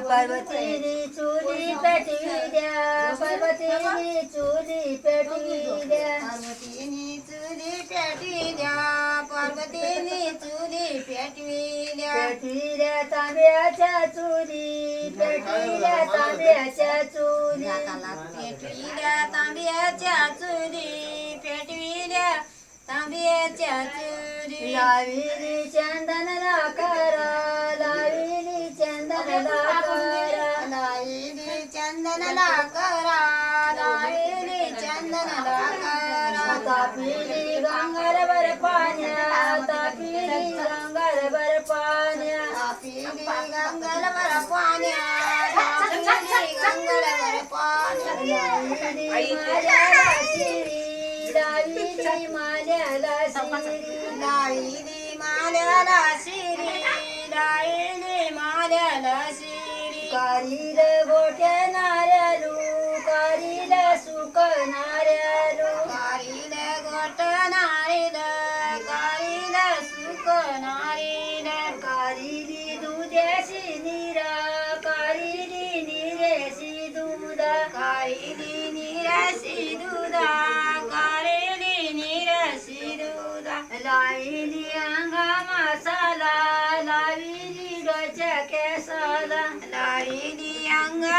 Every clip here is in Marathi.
पार्वतीने चुली पेटविल्या पार्वतीने चुली पेटविल्या पार्वतीने चुली पेटविल्या पार्वतीने चुली पेटविल्या पेटविल्या तांब्याच्या चुली पेटविल्या तांब्याच्या चुली पेटविल्या तांब्याच्या चुली पेटविल्या तांब्याच्या चुली लाविली चंदन राखा लाईली चंदनला करा लाईली चंदनला करा तापिली गंगारवर पाण्या तापिली गंगारवर पाण्या तापिली पाण्या तापिली पाण्या माल्याला शिरी लाविली माल्याला शिरी लाईली माल्याला शिरी. कारील गोठ्या नाऱ्यालू कारील सुख नाऱ्यालू कारील गोठ नारील कारील सुख नारील कारिली दुध्याशी निरा कारिली निरेशी दूध. कारिली निराशी दूध.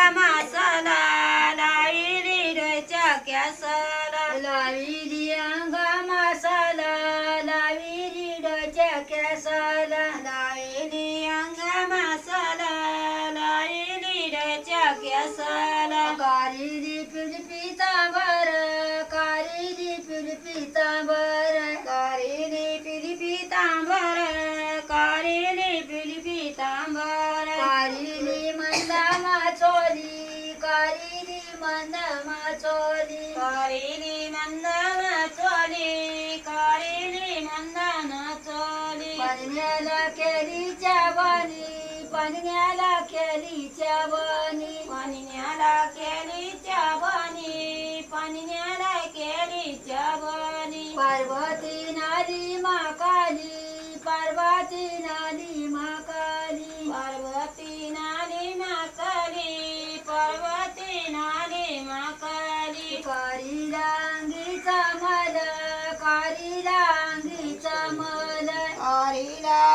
मसाला लाईली डोच्या कॅसला. लाविली अंगा मसाला लाविली डोच्या केसाला. लाईली अंग मसाला लाईली डोच्या कॅसला. कारिली बाणी पाण्याला केलीच्या बाणी पाण्याला केली चाबणी पाण्याला केली चाबणी पार्वती नाली माकाली. पार्वती नाली माकाली. पार्वती नाली माकाली. पार्वती नाली माकाली. कारी अंगीचा मल. कारी अंगीचा मल. कारीला अंगीचा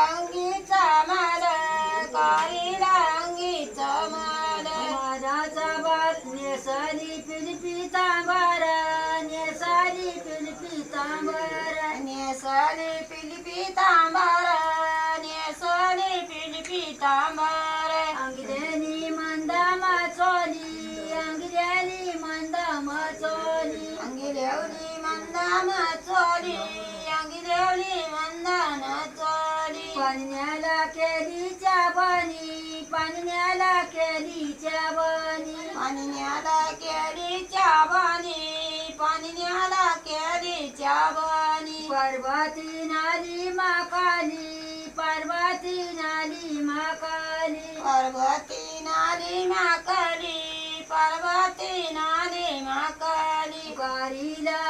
मंदान चोरी अंगिलेवली मंदान चोरी पाण्याला केलीच्या बनी पाण्याला केलीच्या बनी पाण्याला केली चाबानी पाण्याला केली चाबानी पर्वती नाली माकाली पर्वती नाली माकाली पर्वती नाली माकाली पर्वती नाली माकाली कारीला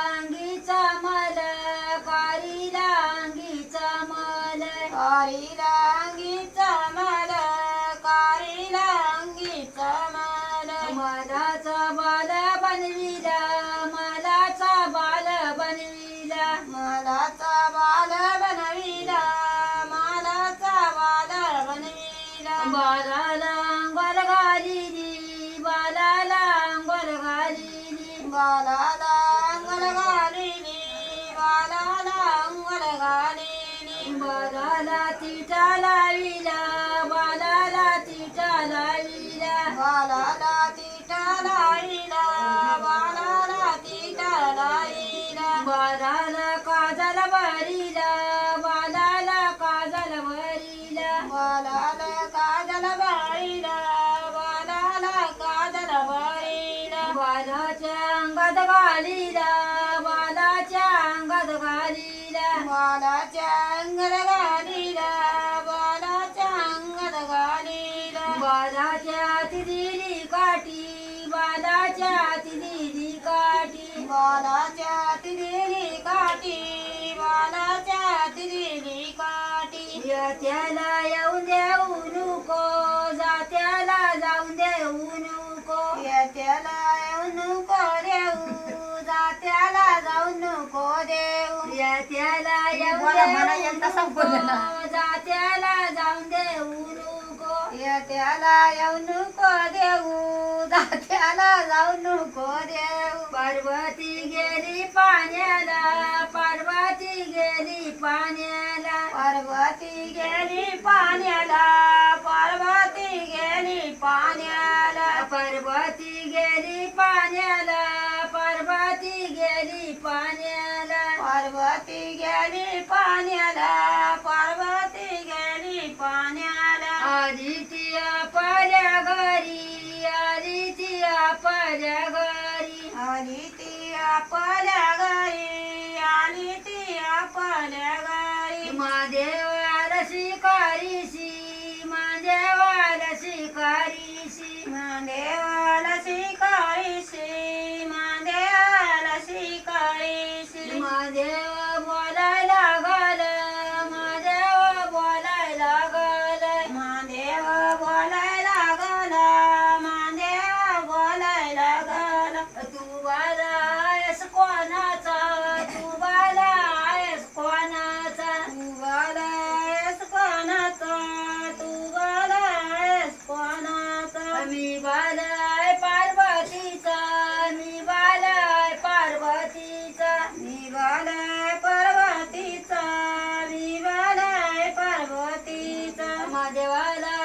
बालाला अंगल घालिली बालाला अंगल घालिली बालाला तिटा लाविला बालाला तिटा लाविला बालाला तिटा लाईला बालाला बालाला काजल भरिला बालाला काजल भरिला बालाला त्याला येऊ देऊ नको जात्याला जाऊ देऊ नको त्याला येऊ नको देऊ. जात्याला जाऊ नको देऊ. त्याला येऊ देऊ नको जात्याला जाऊ देऊ नको त्याला येऊ नको देऊ. जात्याला जाऊ नको देऊ. पार्वती गेली पाण्याला. पार्वती गेली पाण्याला पार्वती गेली पाण्याला पार्वती गेली पाण्याला पार्वती गेली पाण्याला पार्वती गेली पाण्याला पार्वती गेली पाण्याला. आदित्य पाल्या घरी आदित्य पाल्या घरी. आदित्य पाल्या घरी आदित्य पाल्या घरी. जेवायला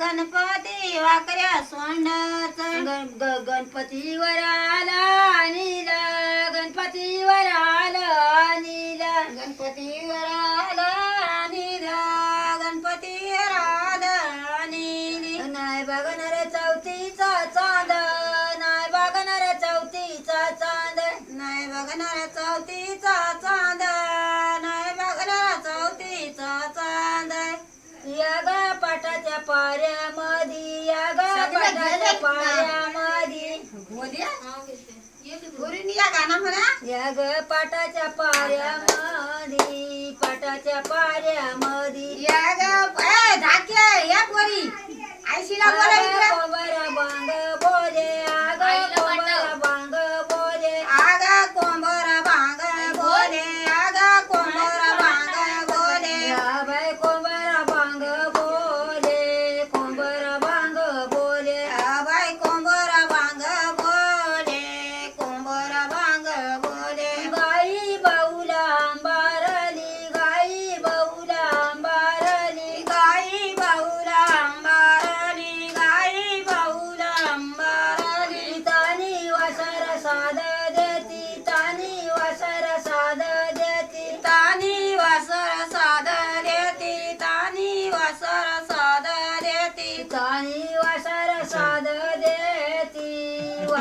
गणपती. वाकऱ्या सोंडच. गणपतीवर आला अनिल गणपतीवर आला अनिल गणपतीवर पाऱ्यामध्ये या ग पाटाच्या पाऱ्यामध्ये पाटाच्या पाऱ्यामध्ये या ग धाक्या या पोरी. आयशीला बोला इकडे. पवारा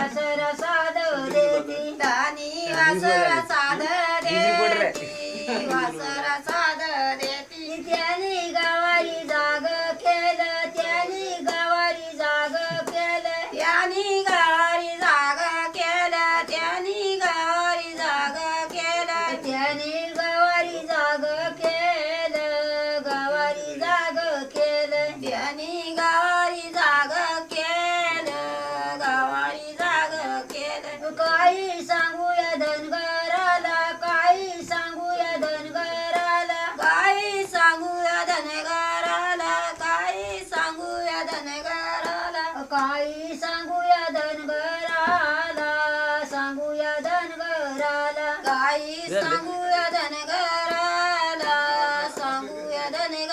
वासर साधव देती दानी वासर साधव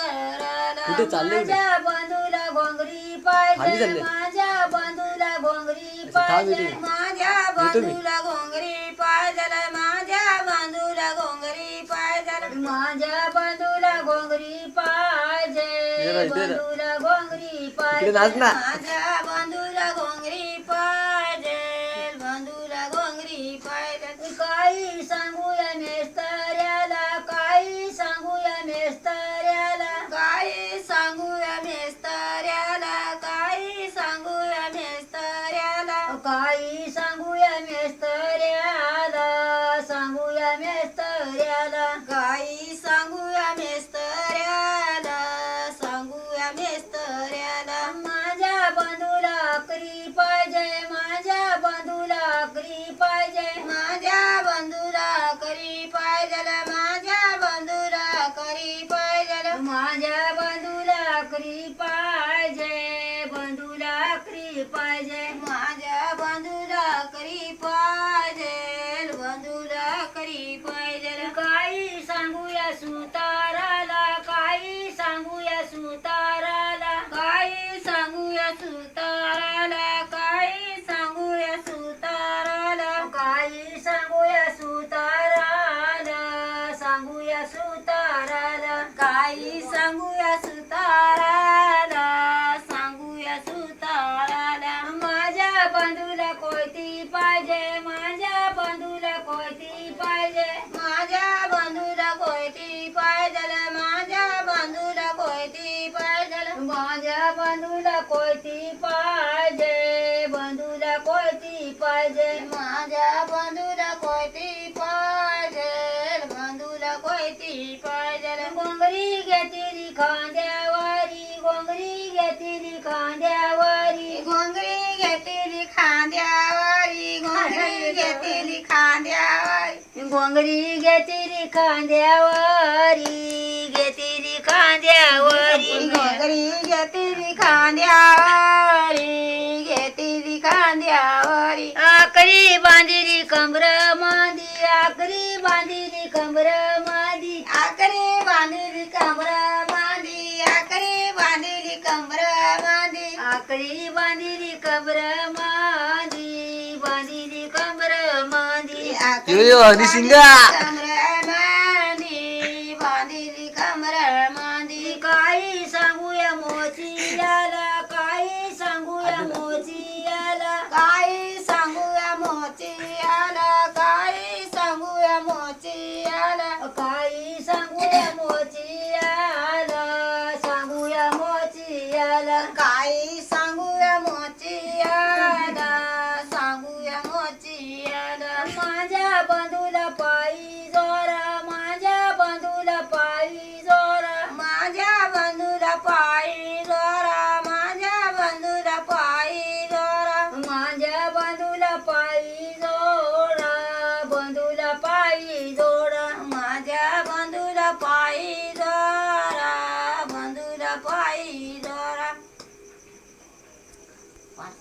कुठे? माझ्या बंधूला घोंगरी पाहिजे चालले? माझ्या बंधूला घोंगरी अच्छा, थांब पाहिजे. माझ्या येतो मी. बंधूला घोंगरी पायजल माझ्या बंधूला घोंगरी पायजल माझ्या बंधूला घोंगरी पाहिजे ये इथे. बंधूला घोंगरी पाहिजे नाच ना माझ्या बंधूला कोयती पाहिजे बंधूला कोयती पाहिजे. माझ्या बंधूला कोयती पायदल बंधूला कोयती पायदल घोंगरी घेतली खांद्यावारी घोंगरी घेतली खांद्यावारी. घोंगडी घेतली खांद्यावारी घोंगडी घेतली खांद्यावारी. घोंगरी घेतली खांद्यावारी घेतली खांद्यावारी. आकरी बांधिली कमर मांदी आकरी बांधिली कमर मांदी. आकडे बांधली कमर मांदी आकडे बांधली कमर मांदी. आकरी बांधिली कमर मांदी बांधिली कमर मांदी. यो माझ्या बंधूला